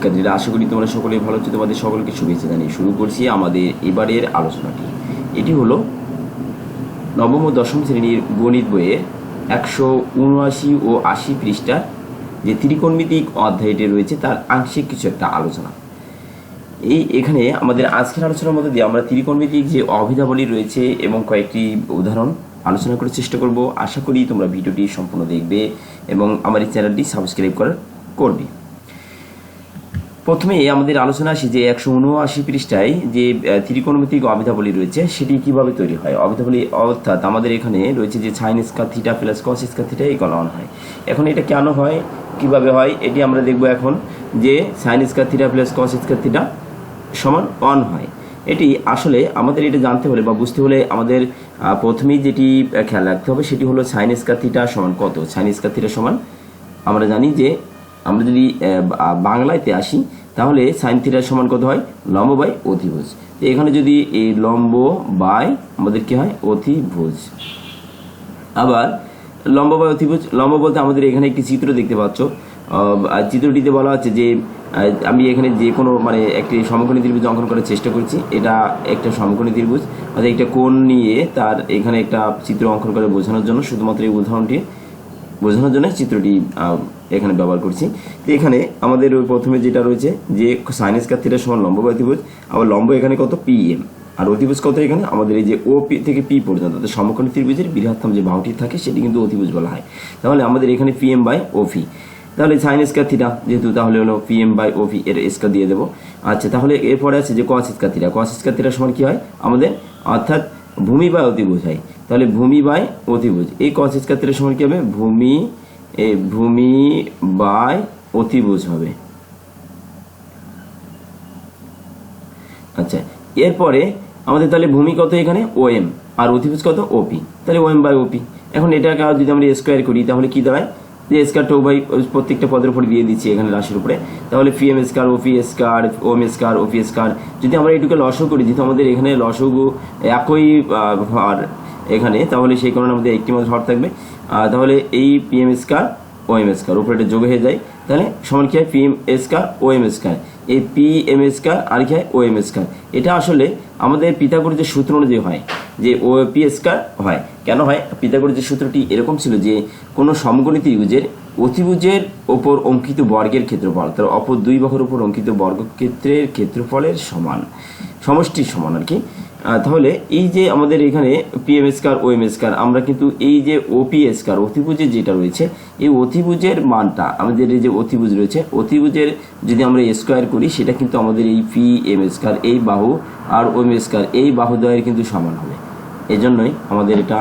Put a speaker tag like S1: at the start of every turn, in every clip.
S1: শিক্ষার্থীরা, আশা করি তোমরা সকলে ভালো হচ্ছে তোমাদের সকলকে শুভেচ্ছা জানিয়ে শুরু করছি আমাদের এবারের আলোচনাটি। এটি হলো নবম ও দশম শ্রেণির গণিত বইয়ে একশো উনআশি ও আশি পৃষ্ঠার যে ত্রিকোণমিতিক অধ্যায়টি রয়েছে, তার আংশিক কিছু একটা আলোচনা। এই এখানে আমাদের আজকের আলোচনার মধ্যে দিয়ে আমরা ত্রিকোণমিতিক যে অভিধাবলী রয়েছে এবং কয়েকটি উদাহরণ আলোচনা করার চেষ্টা করব। আশা করি তোমরা ভিডিওটি সম্পূর্ণ দেখবে এবং আমার এই চ্যানেলটি সাবস্ক্রাইব করার করবে। প্রথমে আমাদের আলোচনা আসি যে একশো উনআশি পৃষ্ঠায় যে ত্রিকোণমিতিক অবিধাবলী রয়েছে সেটি কীভাবে তৈরি হয়? অবিধাবলী অর্থাৎ আমাদের এখানে রয়েছে যে sine square theta plus cos square theta এই গণন হয়। এখন এটা কেন হয়? কীভাবে হয়? এটি আমরা দেখব এখন যে sine square theta plus cos square theta সমান অন হয়। এটি আসলে আমাদের এটা জানতে হলে বা বুঝতে হলে আমাদের প্রথমেই যেটি খেয়াল রাখতে হবে সেটি হলো সাইন স্কার থিটা সমান কত? সাইন স্কার থিটা সমান আমরা জানি যে আমরা যদি আহ, বা- বাংলাতে আসি তাহলে সাইন থিটার সমান কত হয়? লম্ব বাই অতিভুজ তো এখানে যদি এই লম্ব বাই আমাদের কি হয়? অতিভুজ আবার লম্ব বা অতিভুজ লম্ব বলতে আমাদের এখানে একটি চিত্র দেখতে পাচ্ছ। চিত্রটিতে বলা হচ্ছে যে আমি এখানে যে কোনো মানে একটি সমকোণী ত্রিভুজ অঙ্কন করার চেষ্টা করছি। এটা একটা সমকোণী ত্রিভুজ। অর্থাৎ একটা কোণ নিয়ে তার এখানে একটা চিত্র অঙ্কন করে বোঝানোর জন্য শুধুমাত্র এই উদাহরণটি বোঝানোর জন্য চিত্রটি এখানে ব্যবহার করছি। তো এখানে আমাদের ওই প্রথমে যেটা রয়েছে, যে সাইনেস কাত্তিটা সমান লম্ব বা অতিভুজ, আবার লম্ব এখানে কত? পি এম আর অতিভুজ কত এখানে? আমাদের এই যে ও পি থেকে পি পর্যন্ত, অর্থাৎ সমকোণী ত্রিভুজের বৃহত্তম যে বাহুটি থাকে, সেটি কিন্তু অতিভুজ বলা হয়। তাহলে আমাদের এখানে P M by O phi তাহলে সাইন স্কার থিটা যেহেতু তাহলে হলো P M by O phi এর স্কার দিয়ে দেবো। আচ্ছা তাহলে এরপরে আছে যে কস স্কার থিটা কস স্কার সমান কি হয়? আমাদের, অর্থাৎ ভূমি বা অতিভুজ হয়। তাহলে ভূমি বাই অতিভুজ। এই কস স্কার থিটার সমান কি হবে? ভূমি ভূমি বাই অতিভুজ হবে। আচ্ছা এরপরে আমাদের তাহলে ভূমি কত এখানে? ও এম আর অতিভুজ কত? ওপি। তাহলে ও এম বাই ওপি। এখন এটাকে আর যদি আমরা স্কোয়ার করি তাহলে কি দাঁড়ায়? যে স্কারটা উভয় প্রত্যেকটা পদের উপর দিয়ে দিচ্ছি এখানে রাশির উপরে। তাহলে পি এম স্কার ওপি স্কার ওম স্কার ওপি স্কার যদি আমরা এটুকে লসও করি যেহেতু আমাদের এখানে লসগু একই আহ, ভর। এখানে, তাহলে সেই কারণে আমাদের একটি মাত্র ভর থাকবে। তাহলে এই P M square O M square উপরে এটা যোগ হয়ে যায়। তাহলে সমান কি হয়? P M square O M square এই পি এম স্কার আর কি হয়? ও এম স্কার এটা আসলে আমাদের পিতাগোর যে সূত্র অনুযায়ী হয়, যে ও পি স্কার হয়। কেন হয়? পিতাগোর যে সূত্রটি এরকম ছিল যে, কোনো সমগণী ত্রিভুজের অতিভুজের ওপর অঙ্কিত বর্গের ক্ষেত্রফল, তার অপর দুই বাহুর উপর অঙ্কিত বর্গক্ষেত্রের ক্ষেত্রফলের সমান, সমষ্টির সমান আর কি। তাহলে এই যে আমাদের এখানে পিএম স্কার ও এম স্কার আমরা কিন্তু এই যে ওপি স্কার অতিভুজের যেটা রয়েছে, এই অতিভুজের মানটা, আমাদের এই যে অতিভুজ রয়েছে, অতিভুজের যদি আমরা স্কোয়ার করি, সেটা কিন্তু আমাদের এই পি এম স্কার এই বাহু আর ও এম স্কার এই বাহুদ্বয়ের কিন্তু সমান হবে। এজন্যই আমাদের এটা,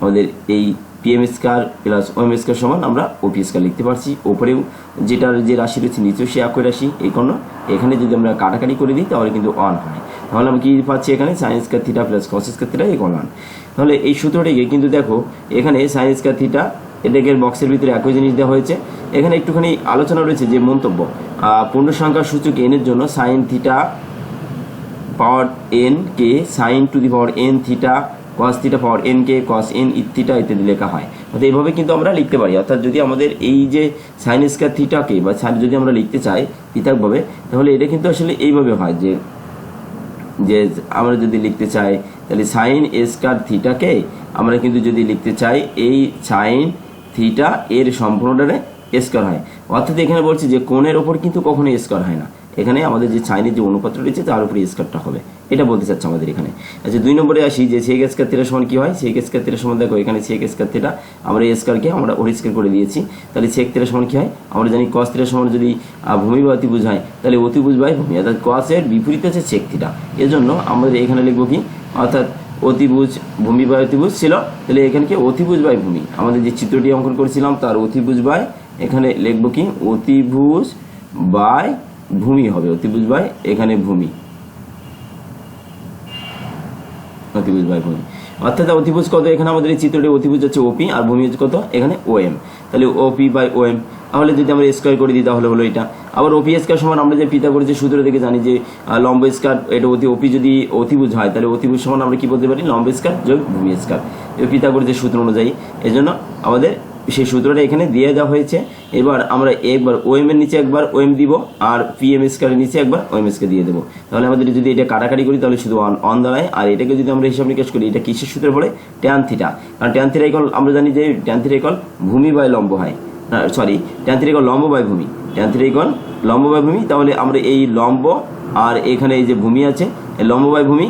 S1: আমাদের এই PM square plus OM square সমান আমরা ওপি স্কার লিখতে পারছি। ওপরেও যেটার যে রাশি রয়েছে, নিচেও সে একই রাশি, এই কারণে। এখানে যদি আমরা কাটাকাটি করে দিই, তাহলে কিন্তু অন হয়। তাহলে আমরা কি পাচ্ছি এখানে? Sine square theta plus cos square theta এই অন তাহলে এই সূত্রটিকে কিন্তু দেখো, এখানে সাইন স্কার থিটা এটাকে বক্সের ভিতরে একই জিনিস দেওয়া হয়েছে। এখানে একটুখানি আলোচনা রয়েছে যে মন্তব্য। পূর্ণ সংখ্যার সূচক এনের জন্য sine theta power N K sine to the power N theta cos theta power N K cos N theta ইত্যাদি লেখা হয়। অর্থাৎ এইভাবে কিন্তু আমরা লিখতে পারি। অর্থাৎ যদি আমাদের এই যে সাইন স্কার থিটাকে বা যদি আমরা লিখতে চাই পৃথকভাবে, তাহলে এটা কিন্তু আসলে এইভাবে হয় যে যে আমরা যদি লিখতে চাই, তাহলে সাইন স্কার থিটাকে আমরা কিন্তু যদি লিখতে চাই, এই সাইন থিটা এর সম্পূর্ণটারে স্কোয়ার হয়। অর্থাৎ এখানে বলছি যে কোণের ওপর কিন্তু কখনোই স্কোয়ার হয় না। এখানে আমাদের যে চাইনিজ যে অনুপাত্র রয়েছে, তার উপরে স্কোয়ারটা হবে। এটা বলতে চাচ্ছে আমাদের এখানে। আচ্ছা দুই নম্বরে আসি যে সেক স্কার থিটার সমান কী হয়? সেক স্কার থিটার সমান, দেখো, এখানে সেক স্কার থিটা আমরা এই স্কারকে আমরা পরিষ্কার করে দিয়েছি। তাহলে সেক থিটার সমান কী হয়? আমরা জানি কস থিটার সমান যদি ভূমি বা অতিভুজ হয় তাহলে অতিভুজ বাই ভূমি, অর্থাৎ কসের বিপরীত আছে সেক থিটা এজন্য আমাদের এখানে লিখব কি? অর্থাৎ অতিভুজ ভূমি বাই অতিভুজ ছিল, তাহলে এখানে কি? অতিভুজ বাই ভূমি। আমাদের যে চিত্রটি অঙ্কন করেছিলাম, তার অতিভুজ বাই, এখানে লিখব কি? অতিভুজ বাই ভূমি হবে, অতিভুজ বাই এখানে ভূমি। অতিভুজ বাই ভূমি। অর্থাৎ অতিভুজ কত? এখানে আমাদের এই চিত্রটি অতিভুজ হচ্ছে ওপি আর ভূমি হচ্ছে কত? এখানে ওএম তাহলে ওপি বাই ওএম তাহলে যদি আমরা স্কোয়ার করে দিই, তাহলে হলো এটা। আবার ওপি স্কোয়ার সমান আমরা যে পিতা করেছি সূত্র থেকে জানি যে লম্ব স্কোয়ার এটা অতি ওপি যদি অতিভুজ হয়, তাহলে অতিভুজ সমান আমরা কি বলতে পারি? লম্ব স্কোয়ার যোগ ভূমি স্কোয়ার পিতা করেছে সূত্র অনুযায়ী। এই জন্য আমাদের সেই সূত্রটা এখানে দিয়ে দেওয়া হয়েছে। এবার আমরা একবার ওএম এর নিচে একবার ওএম দিব আর পিএম স্কোয়ারের নিচে একবার ওএম কে দিয়ে দেবো। তাহলে আমাদের যদি এটা কাটাকাটি করি, তাহলে শুধু অন অন দাঁড়ায়। আর এটাকে যদি আমরা হিসাব নিকাশ করি, এটা কিসের সূত্রে পড়ে? ট্যান থিটা কারণ ট্যান থিটা ইকল আমরা জানি যে ট্যান থিটা ভূমি বাই লম্ব হয়। সরি ট্যান থিটা ইকল লম্ব বাই ভূমি। ট্যান থিটা ইকল লম্ব বাই ভূমি, তাহলে আমরা এই লম্ব আর এখানে এই যে ভূমি আছে লম্ব বাই ভূমি,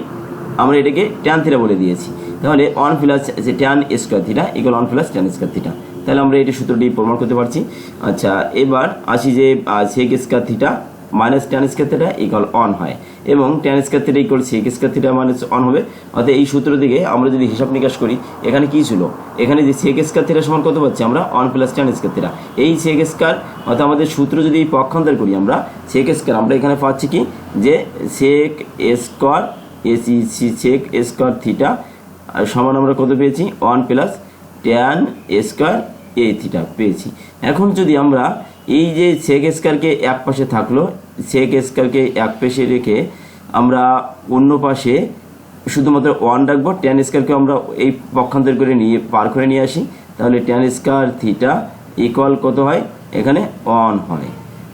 S1: আমরা এটাকে ট্যান থিটা বলে দিয়েছি। তাহলে one plus tan square theta equal one plus tan square theta তাহলে আমরা এই সূত্রটি প্রমাণ করতে পারছি। আচ্ছা এবার আসি যে sec square theta minus tan square theta equal one হয়। এবং tan square theta equal sec square theta minus one হবে। অর্থাৎ এই সূত্র দিকে আমরা যদি হিসাব নিকাশ করি, এখানে কি ছিল? এখানে যে সেক স্কোয়ার থিটা সমান কত পাচ্ছি আমরা? One plus tan square theta এই সেক স্কোয়ার অর্থাৎ আমাদের সূত্র যদি পক্ষান্তর করি আমরা সেক স্কোয়ার আমরা এখানে পাচ্ছি কি? যে sec square A C sec square theta সমান আমরা কত পেয়েছি? One plus tan square A theta পেয়েছি। এখন যদি আমরা এই যে সেক স্কোয়ারকে এক পাশে থাকল সেক স্কোয়ারকে এক পাশে রেখে আমরা অন্য পাশে শুধুমাত্র ওয়ান রাখব ট্যান স্কোয়ারকে আমরা এই পক্ষান্তর করে নিয়ে, পার করে নিয়ে আসি, তাহলে ট্যান স্কোয়ার থিটা ইকুয়াল কত হয়? এখানে অন হয়।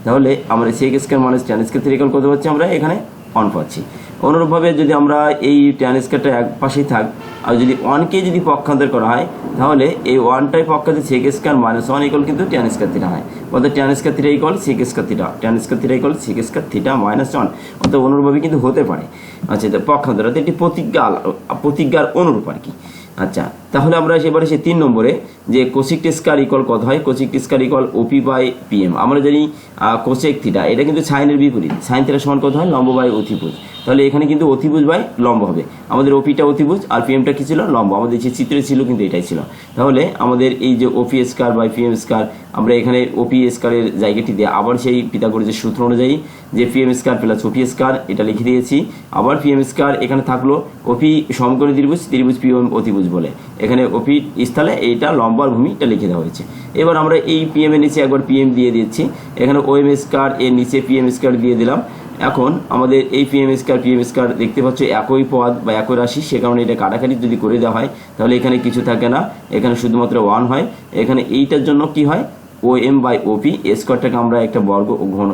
S1: তাহলে আমরা sec square minus tan square theta equal কত পাচ্ছি আমরা, এখানে অন পাচ্ছি। অনুরূপভাবে যদি আমরা এই ট্যান স্কোয়ারটা এক পাশেই থাক, আর যদি ওয়ানকে যদি পক্ষান্তর করা হয়, তাহলে এই ওয়ানটাই পক্ষান্তর sec square minus one equal কিন্তু ট্যান স্কোয়ার থিটা হয়। অর্থাৎ tan square theta equal sec square theta tan square theta equal sec square theta minus one অর্থাৎ অনুরূপভাবে কিন্তু হতে পারে। আচ্ছা পক্ষান্তর, অর্থাৎ এটি প্রতিজ্ঞা, প্রতিজ্ঞার অনুরূপ আর কি। আচ্ছা তাহলে আমরা এবারে সে তিন নম্বরে যে কোসিক টেস্কার ইকল কত হয়? Cosec square equal O P by P M আমরা জানি কোসেক থিটা এটা কিন্তু সাইনের বিপরীত। সাইন থিটা সমান কত হয়? লম্ব বাই অতিভুজ তাহলে এখানে কিন্তু অতিভুজ বাই লম্ব হবে। আমাদের ওপিটা অতিভুজ আর পিএমটা কী ছিল? লম্ব। আমাদের যে চিত্রে ছিল কিন্তু এটাই ছিল। তাহলে আমাদের এই যে ওপি স্কার বাই পিএম স্কার আমরা এখানে ওপি স্কারের জায়গাটি দিয়ে আবার সেই পিতাগরের সূত্র অনুযায়ী যে পিএম স্কার প্লাস ওপি স্কার এটা লিখে দিয়েছি। আবার পিএম স্কার এখানে থাকল ওপি সমকোণী ত্রিভুজ ত্রিভুজ পিএম অতিভুজ বলে। এখানে ওপি স্থলে এইটা লম্বার ভূমিটা লিখে দেওয়া হয়েছে। এবার আমরা এই পিএম এর নিচে একবার পিএম দিয়ে দিচ্ছি। এখানে ওএম স্কার এর নিচে পিএম স্কার দিয়ে দিলাম। এখন আমাদের এই P PM square PM square দেখতে পাচ্ছ, একই পদ বা একই রাশি, সে কারণে এটা কাটাকাটি যদি করে দেওয়া হয়, তাহলে এখানে কিছু থাকে না। এখানে শুধুমাত্র ওয়ান হয়। এখানে এইটার জন্য কি হয়? ও এম বাই ওপি স্কোয়ারটাকে আমরা একটা বর্গ ঘন।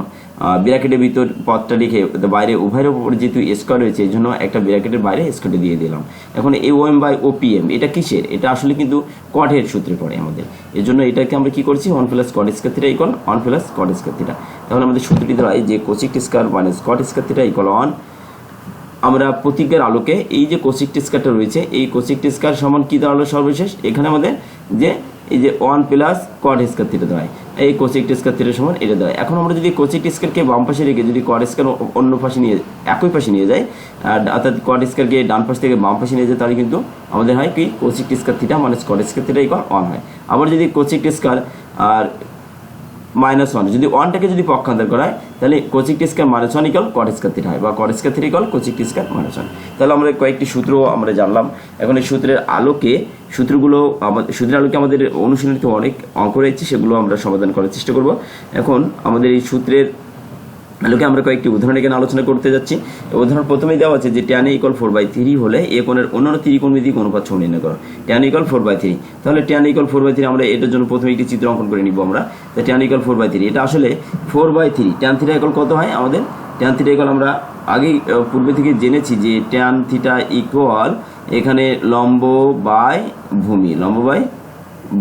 S1: ব্র্যাকেটের ভিতর পদটা লিখে বাইরে উভয়ের উপর যেহেতু স্কোয়ার রয়েছে, এই জন্য একটা ব্র্যাকেটের বাইরে স্কোয়ারটা দিয়ে দিলাম। এখন A O M by O P M এটা কিসের? এটা আসলে কিন্তু কটের সূত্রে পড়ে আমাদের। এর জন্য এটাকে আমরা কি করছি? One plus cot square theta equal one plus cot square theta তাহলে আমাদের সূত্রটি দাঁড়ায় যে কোচিক স্কোয়ার মানে cot square theta equal one আমরা প্রতীকের আলোকে এই যে কোসিক টিস্কারটা রয়েছে, এই কোসিক টিস্কার সমান কি দাঁড়াল সর্বশেষ? এখানে আমাদের যে, এই যে one plus cot square theta দাঁড়ায় এই কোসিক টেস্কার তীরের সমান এটা দাঁড়ায় এখন আমরা যদি কোসিক টেস্কারকে বাম পাশে রেখে যদি কোয়ার স্কার অন্য পাশে নিয়ে একই পাশে নিয়ে যায় আর অর্থাৎ কোয়ার স্কারকে ডান পাশ থেকে বাম পাশে নিয়ে যায় তাহলে কিন্তু আমাদের হয় কি? কোসিক টেস্কার থিটা মানে cot square theta equal one হয়। আবার যদি কোসিক টেস্কার আর মাইনাস ওয়ান যদি ওয়ানটাকে যদি পক্ষান্তর করা হয় তাহলে cosec square minus one equal cot square three হয়, বা cot square three equal cosec square minus one তাহলে আমরা কয়েকটি সূত্র আমরা জানলাম। এখন এই সূত্রের আলোকে সূত্রগুলো আমাদের সূত্রের আলোকে আমাদের অনুশীলনীতে অনেক অঙ্ক রয়েছে, সেগুলো আমরা সমাধান করার চেষ্টা করব। এখন আমাদের এই সূত্রের আলোকে আমরা কয়েকটি উদাহরণ এখানে আলোচনা করতে যাচ্ছি? উদাহরণ প্রথমেই দেওয়া আছে যে tan equal four by three A এ কোণের অন্যান্য ত্রিকোণমিতিক অনুপাত ছৌ নির্ণয় করো। Tan equal four by three তাহলে tan equal four by three আমরা এটার জন্য প্রথমে একটি চিত্র অঙ্কন করে নিব আমরা। তো tan equal four by three এটা আসলে four by three tan theta equal কত হয় আমাদের? ট্যান থিটা ইকল আমরা আগেই পূর্বে থেকে জেনেছি যে ট্যান থিটা ইকুয়াল এখানে লম্ব বাই ভূমি। লম্ব বাই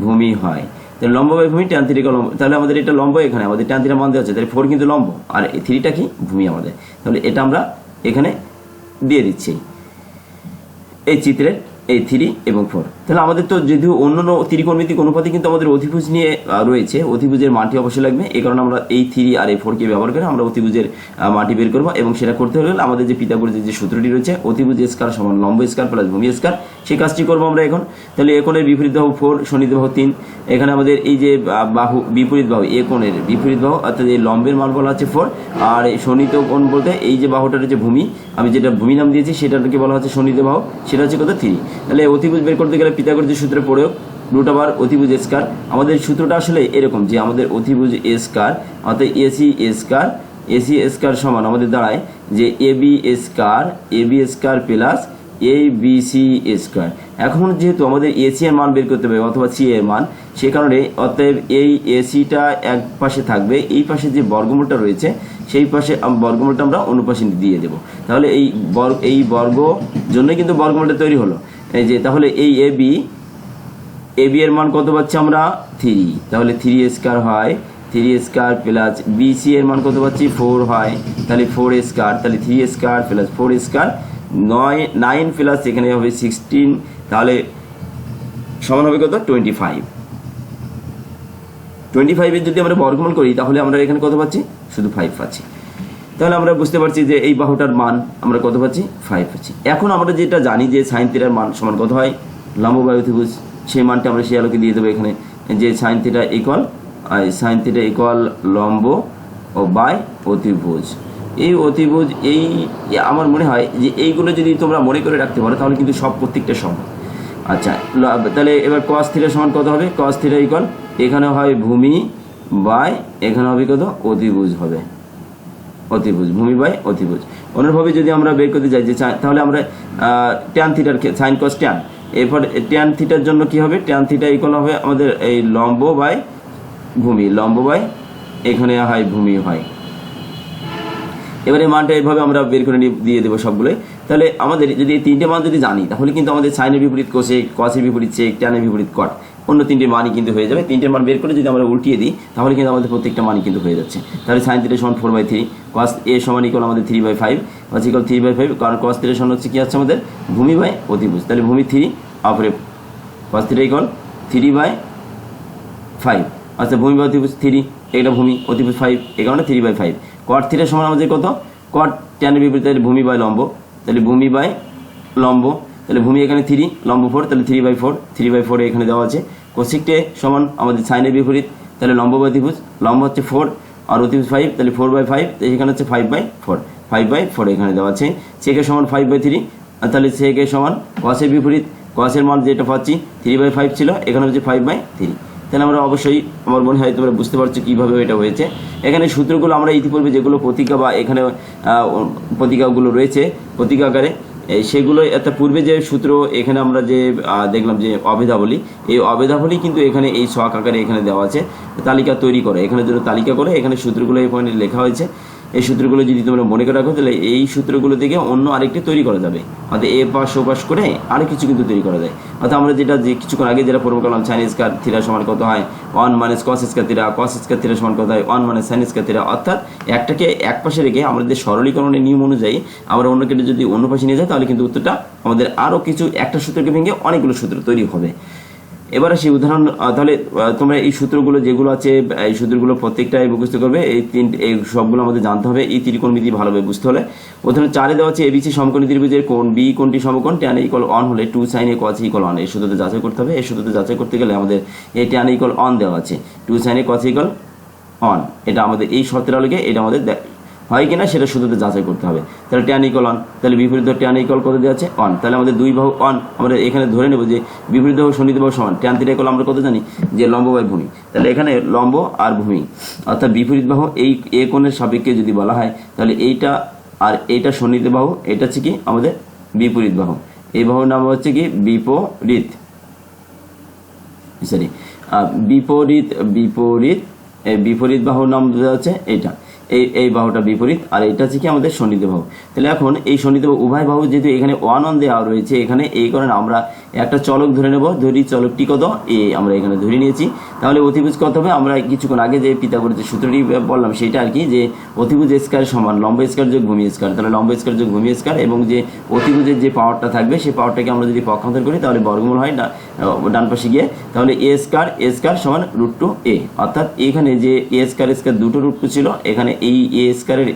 S1: ভূমি হয়। তাহলে লম্ব বাই ভূমি ট্যান থ্রিটা লম্ব। তাহলে আমাদের এটা লম্ব এখানে, আমাদের ট্যান থ্রিটা মান দেওয়া আছে। তাহলে ফোর কিন্তু লম্ব, আর থ্রিটা কি ভূমি আমাদের। তাহলে এটা আমরা এখানে দিয়ে দিচ্ছি। এই চিত্রে এই থ্রি এবং ফোর তাহলে আমাদের তো যদিও অন্য অন্য ত্রিকোণমিতিক অনুপাতে কিন্তু আমাদের অধিভুজ নিয়ে রয়েছে। অধিভুজের মানটি অবশ্যই লাগবে। এই কারণে আমরা এই থ্রি আর এই ফোরকে ব্যবহার করে আমরা অতিভুজের মানটি বের করব এবং সেটা করতে হলে আমাদের যে পিতাগরের যে সূত্রটি রয়েছে, অতিভুজ স্কার সমান লম্ব স্কার প্লাস ভূমি স্কার সেই কাজটি করব আমরা এখন। তাহলে এ কোণের বিপরীত বাহু ফোর শনিত বাহু তিন। এখানে আমাদের এই যে বাহু, বিপরীত বাহু, এ কোণের বিপরীত বাহু, অর্থাৎ এই লম্বের মান বলা হচ্ছে ফোর আর শনিত কোণ বলতে এই যে বাহুটার যে ভূমি, আমি যেটা ভূমি নাম দিয়েছি সেটাকে বলা হচ্ছে শনিত বাহু, সেটা হচ্ছে কত থ্রি তাহলে অতিভুজ বের করতে গেলে পিতাগর যে সূত্রে প্রয়োগ রুট আবার অতিভুজ স্কার আমাদের সূত্রটা আসলে এরকম যে আমাদের অতিভুজ স্কার অর্থাৎ এসি স্কার এসি স্কার সমান আমাদের দাঁড়ায় যে A B square A B square plus A B C square এখন যেহেতু আমাদের এসি এর মান বের করতে হবে অথবা সি এর মান, সে কারণে অতএব এই এসিটা এক পাশে থাকবে, এই পাশে যে বর্গমূলটা রয়েছে, সেই পাশে বর্গমূলটা আমরা অন্য পাশে দিয়ে দেবো। তাহলে এই বর্গ এই বর্গ জন্যই কিন্তু বর্গমূলটা তৈরি হলো। এই যে, তাহলে এই এ বি এ বি এর মান কত পাচ্ছি আমরা? থ্রি তাহলে থ্রি স্কোয়ার হয় three square plus B C এর মান কত পাচ্ছি? ফোর হয়। তাহলে ফোর স্কোয়ার তাহলে three square plus four square নয় নাইন প্লাস এখানে হবে সিক্সটিন তাহলে সমান হবে কত? টোয়েন্টি ফাইভ টোয়েন্টি ফাইভের যদি আমরা বর্গমূল করি, তাহলে আমরা এখানে কত পাচ্ছি? শুধু ফাইভ পাচ্ছি। তাহলে আমরা বুঝতে পারছি যে এই বাহুটার মান আমরা কত পাচ্ছি? ফাইভ পাচ্ছি। এখন আমরা যেটা জানি যে সাইন থিটার মান সমান কত হয়? লম্ব বায়ু ত্রিভুজ, সেই মানটা আমরা সেই আলোকে দিয়ে দেবো এখানে, যে sine theta equal sine theta equal লম্ব ও বাই অতিভুজ এই অতিভুজ, এই আমার মনে হয় যে এইগুলো যদি তোমরা মনে করে রাখতে পারো, তাহলে কিন্তু সব প্রত্যেকটা সম্ভব আচ্ছা তাহলে এবার কস থিটা সমান কত হবে? কস থিটা ইকুয়াল এখানে হয় ভূমি বাই, এখানে হবে কত? অতিভুজ হবে। অতিভুজ, ভূমি বাই অতিভুজ। অন্যভাবে যদি আমরা বের করতে যাই, যে তাহলে আমরা ট্যান থিটার সাইন কস ট্যান এরপর ট্যান থিটার জন্য কি হবে? ট্যান থিটা ইকুয়াল হবে আমাদের এই লম্ব বাই ভূমি। লম্ব বাই এখানে হয় ভূমি হয়। এবারে মানটা এইভাবে আমরা বের করে দিয়ে দেবো সবগুলোই। তাহলে আমাদের যদি এই তিনটে মান যদি জানি, তাহলে কিন্তু আমাদের সাইনের বিপরীত কোষে কসের বিপরীত চেক, ট্যানের বিপরীত কট অন্য তিনটে মানই কিন্তু হয়ে যাবে। তিনটে মান বের করে যদি আমরা উল্টিয়ে দিই, তাহলে কিন্তু আমাদের প্রত্যেকটা মানই কিন্তু হয়ে যাচ্ছে। তাহলে সাইন থ্রি সমান four by three cos A সমান ইকল আমাদের three by five cos equal three by five কারণ কস থ্রি সমান হচ্ছে কী আছে আমাদের? ভূমি বাই অতিভুজ তাহলে ভূমি থ্রি অপরে cos three equal three by five আচ্ছা ভূমি বাই অতিভুজ থ্রি এটা ভূমি অতিভুজ ফাইভ এই কারণে three by five cot three সমান আমাদের কত? কট বিপরীত তাহলে ভূমি বাই লম্ব। তাহলে ভূমি বাই লম্ব। তাহলে ভূমি এখানে থ্রি লম্ব ফোর তাহলে three by four three by four এখানে দেওয়া আছে। কোশিকটে সমান আমাদের সাইনের বিপরীত। তাহলে লম্ব বাই অতিভুজ লম্ব হচ্ছে ফোর আর অতিভুজ ফাইভ তাহলে ফোর বাই ফাইভ এখানে হচ্ছে five by four five by four এখানে দেওয়া আছে। সেকে সমান ফাইভ বাই থ্রি তাহলে সেকে সমান কসের বিপরীত। কসের মান যেটা পাচ্ছি থ্রি বাই ফাইভ ছিল, এখানে হচ্ছে ফাইভ বাই থ্রি তাহলে আমরা অবশ্যই, আমার মনে হয় তোমরা বুঝতে পারছ কীভাবে এটা হয়েছে। এখানে সূত্রগুলো আমরা ইতিপূর্বে যেগুলো প্রতিকা বা এখানে প্রতিকাগুলো রয়েছে প্রতীক আকারে সেগুলো এত পূর্বে যে সূত্র, এখানে আমরা যে দেখলাম যে অবেধাবলী, এই অবেধাবলী কিন্তু এখানে এই শখ আকারে এখানে দেওয়া আছে। তালিকা তৈরি করে, এখানে যেন তালিকা করে, এখানে সূত্রগুলো এখানে লেখা হয়েছে। এই সূত্রগুলো যদি তোমরা মনে করে রাখো, তাহলে এই সূত্রগুলো থেকে অন্য আরেকটি তৈরি করা যাবে। অর্থাৎ এ পাশ, ও পাশ করে আরেক কিছু কিন্তু তৈরি করা যায়। অর্থাৎ আমরা যেটা যে কিছুক্ষণ আগে যেটা পড়ব করলাম সাইন স্কার থিরা সমান কত হয়? ওয়ান মাইনাস কস স্কার থিরা কস স্কার থিরা সমান কত হয়? One minus sine square theta অর্থাৎ একটাকে এক পাশে রেখে আমাদের সরলীকরণের নিয়ম অনুযায়ী আমরা অন্য কেটে যদি অন্য পাশে নিয়ে যাই, তাহলে কিন্তু উত্তরটা আমাদের আরও কিছু একটা সূত্রকে ভেঙে অনেকগুলো সূত্র তৈরি হবে। এবারে সেই উদাহরণ তাহলে তোমরা এই সূত্রগুলো যেগুলো আছে এই সূত্রগুলো প্রত্যেকটাই মুখস্থ করবে, এই তিন এই সবগুলো আমাদের জানতে হবে, এই ত্রিকোণমিতি ভালোভাবে বুঝতে হলে। প্রথমে চারে দেওয়া আছে এবিসি সমকোণী ত্রিভুজের কোণ বি কোণটি সমকোণ ট্যান ইকল অন হলে two sine A cos equal one এই সূত্রতে যাচাই করতে হবে, এই সূত্রতে যাচাই করতে গেলে আমাদের এই ট্যান ইকল অন দেওয়া আছে two sine A cos equal one এটা আমাদের এই শর্তের আলোকে এটা আমাদের দে- কি না সেটা শুধুতে যাচাই করতে হবে। তাহলে ট্যান ইকল অন তাহলে বিপরীত ট্যান ইকল কত দেওয়া আছে? অন তাহলে আমাদের দুই বাহু অন আমরা এখানে ধরে নেব যে বিপরীত বাহু সন্নিহিত বাহু সমান। ট্যান থিটা ইকল আমরা কত জানি? যে লম্ব বাই ভূমি। তাহলে এখানে লম্ব আর ভূমি। অর্থাৎ বিপরীত বাহু এই, এ কোণের সাপেক্ষে যদি বলা হয়, তাহলে এইটা আর এইটা সন্নিহিত বাহু, এটা হচ্ছে কি আমাদের বিপরীত বাহু। এই বাহুর নাম হচ্ছে কি? বিপরীত। সরি বিপরীত বিপরীত বিপরীত বাহুর নাম দেওয়া হচ্ছে এইটা। এই এই বাহুটা বিপরীত, আর এটা হচ্ছে কি আমাদের সন্নিহিত বাহু। তাহলে এখন এই সন্নিহিত বাহু, উভয় বাহু যেহেতু এখানে ওয়ান অন দেওয়া রয়েছে, এখানে এই কারণে আমরা একটা চলক ধরে নেব, ধরি চলকটি কত? এ আমরা এখানে ধরে নিয়েছি। তাহলে অতিভুজ কত হবে? আমরা কিছুক্ষণ আগে যে পিতাগরের যে সূত্রটি বললাম, সেটা আর কি, যে অতিভুজ স্কার সমান লম্ব স্কার যোগ ভূমি স্কার তাহলে লম্ব স্কার যোগ ভূমি স্কার এবং যে অতিভুজের যে পাওয়ারটা থাকবে সেই পাওয়ারটাকে আমরা যদি পক্ষান্তর করি, তাহলে বর্গমূল হয় ডান পাশে গিয়ে। তাহলে এ স্কার এ স্কার সমান রুট টু এ অর্থাৎ এখানে যে এ স্কার স্কার দুটো রুট টু ছিল, এখানে এই এ স্কারের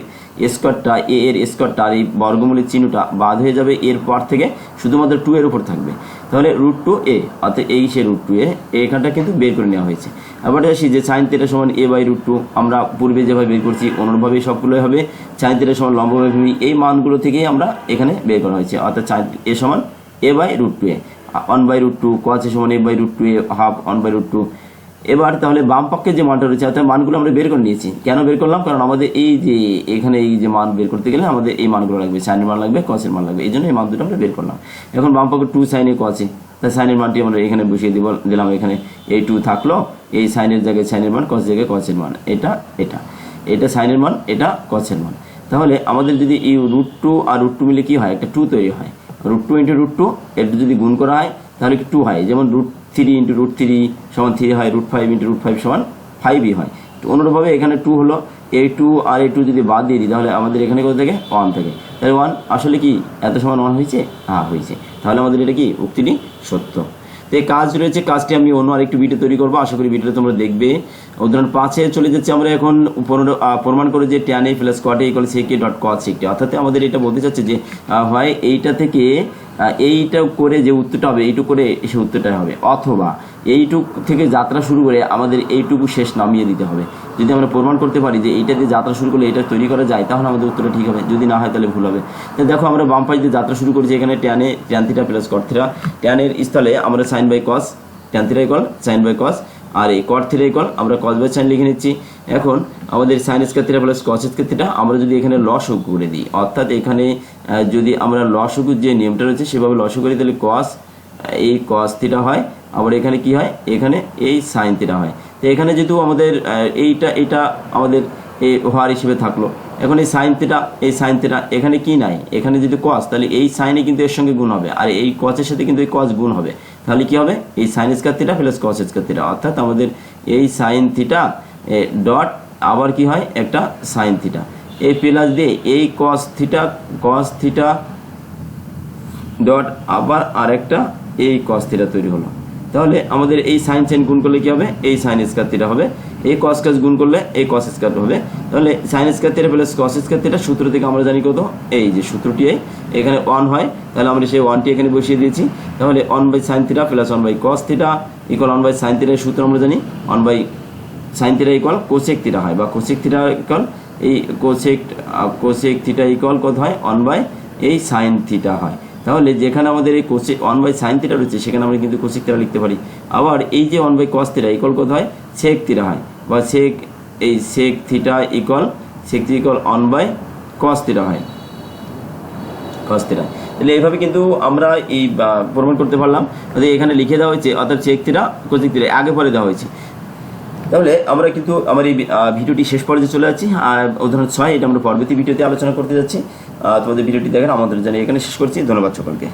S1: স্কোয়ারটা, এ এর স্কোয়ারটা আর এই বর্গমূলের চিহ্নটা বাদ হয়ে যাবে এর পর থেকে শুধুমাত্র টু এর উপর থাকবে। তাহলে রুট টু এ অর্থাৎ এই সে রুট টু এ এখানটা কিন্তু বের করে নেওয়া হয়েছে। আবার আসি যে সাইন তেটা সমান এ বাই রুট টু আমরা পূর্বে যেভাবে বের করছি অনুরূপভাবে সবগুলোই হবে। সাইন তেটা সমান লম্ব বাই ভূমি এই মানগুলো থেকেই আমরা এখানে বের করা হয়েছে, অর্থাৎ সাইন এ সমান A by root two A one by root two quaich সমান A by root two A half one by root two এবার তাহলে বাম পক্ষে যে মানটা রয়েছে, অর্থাৎ মানগুলো আমরা বের করে নিয়েছি। কেন বের করলাম? কারণ আমাদের এই যে, এখানে এই যে মান বের করতে গেলে আমাদের এই মানগুলো লাগবে। সাইনের মান লাগবে কসের মান লাগবে। এই জন্য এই মান দুটো আমরা বের করলাম। এখন বাম পক্ষে টু সাইনে কসে তাই সাইনের মানটি আমরা এখানে বসিয়ে দিব, দিলাম এখানে। এই টু থাকল, এই সাইনের জায়গায় সাইনের মান কস জায়গায় কসের মান। এটা এটা। এটা সাইনের মান, এটা কসের মান। তাহলে আমাদের যদি এই রুট টু আর রুট টু মিলে কী হয়? একটা টু তৈরি হয়। Root two into root two এটা যদি গুণ করা হয়, তাহলে টু হয়? যেমন root three into root three সমান থ্রি হয়, root five into root five সমান ফাইভই হয়। তো অনুরূপভাবে এখানে টু হলো এ টু আর এ টু যদি বাদ দিয়ে দিই, তাহলে আমাদের এখানে কত থাকে? ওয়ান থাকে। তাহলে ওয়ান আসলে কি? এত সমান ওয়ান হয়েছে? হ্যাঁ হয়েছে। তাহলে আমাদের এটা কি? উক্তিটি সত্য। তো এই কাজ রয়েছে, কাজটি আমি অন্য আরেকটু ভিডিও তৈরি করব। আশা করি ভিডিওটা তোমরা দেখবে। উদাহরণ পাঁচে চলে যাচ্ছে আমরা এখন প্রমাণ করে যে tan A plus cot equal সিকে dot cot সিকটি অর্থাৎ আমাদের এটা বলতে চাচ্ছে যে হয় এইটা থেকে এইটা করে যে উত্তরটা হবে, এইটুকু করে সে উত্তরটা হবে। অথবা এইটুক থেকে যাত্রা শুরু করে আমাদের এইটুকু শেষ নামিয়ে দিতে হবে। যদি আমরা প্রমাণ করতে পারি যে এইটা দিয়ে যাত্রা শুরু করলে এটা তৈরি করা যায়, তাহলে আমাদের উত্তরটা ঠিক হবে। যদি না হয়, তাহলে ভুল হবে। দেখো, আমরা বাম পাশ দিয়ে যাত্রা শুরু করেছি এখানে ট্যানে tan theta plus cot theta. ট্যানের স্থলে আমরা sine by cos tan theta sine by cos আর এই কট থিটা ইকল আমরা কস বাই সাইন লিখে নিচ্ছি। এখন আমাদের sine square theta plus cos square theta আমরা যদি এখানে লসও করে দিই, অর্থাৎ এখানে যদি আমরা লসগুর যে নিয়মটা রয়েছে সেভাবে লসও করি, তাহলে কস এই কস থিটা হয়। আবার এখানে কি হয়? এখানে এই সাইন থিটা হয়। তো এখানে যেহেতু আমাদের এইটা, এটা আমাদের এই হওয়ার হিসেবে থাকল। এখন এই সাইন থিটা এই সাইন থিটা এখানে কি নাই? এখানে যদি কস তাহলে এই সাইনে কিন্তু এর সঙ্গে গুণ হবে। আর এই কসের সাথে কিন্তু এই কস গুণ হবে। তাহলে কি হবে? এই sine square theta plus cos square theta অর্থাৎ আমাদের এই সাইন থিটা ডট আবার কি হয়? একটা সাইন থিটা এই প্লাস দিয়ে এই cos theta cos theta dot আবার আরেকটা এই কস থিটা তৈরি হলো। তাহলে আমাদের এই সাইন সাইন গুণ করলে কি হবে? এই সাইন স্কোয়ার থিটা হবে। এই কস কাজ গুণ করলে এই কস স্কোয়ার হবে। তাহলে sine square theta plus cos square theta সূত্র থেকে আমরা জানি কত? এই যে সূত্রটি এখানে ওয়ান হয়। তাহলে আমরা সেই ওয়ানটি এখানে বসিয়ে দিয়েছি। তাহলে one by sine theta plus one by cos theta equal one by sine থিটার সূত্র আমরা জানি। One by sine theta equal cosec theta হয় বা কোসেক থিটা ইকুয়াল এই কোসেক কোসেক থিটা ইকুয়াল কত হয়? ওয়ান বাই এই সাইন থিটা হয়। তাহলে যেখানে আমাদের এই cosec one by sine theta রয়েছে, সেখানে আমরা কিন্তু কোসেক থিটা লিখতে পারি। আবার এই যে one by cos theta equal কত হয়? সেক থিটা হয়। বা সেক এই sec theta equal sec theta equal one by cos theta হয়। কস থিটা তাহলে এইভাবে কিন্তু আমরা এই প্রমাণ করতে পারলাম। এখানে লিখে দেওয়া হয়েছে, অর্থাৎ চেক থিটা কোসেক থিটা আগে পরে দেওয়া হয়েছে। তাহলে আমরা কিন্তু আমার এই ভিডিওটি শেষ পর্যায়ে চলে যাচ্ছি। আর উদাহরণ ছয়, এটা আমরা পরবর্তী ভিডিওতে আলোচনা করতে যাচ্ছি। তোমাদের ভিডিওটি দেখেন আমাদের জানিয়ে এখানে শেষ করছি। ধন্যবাদ সকলকে।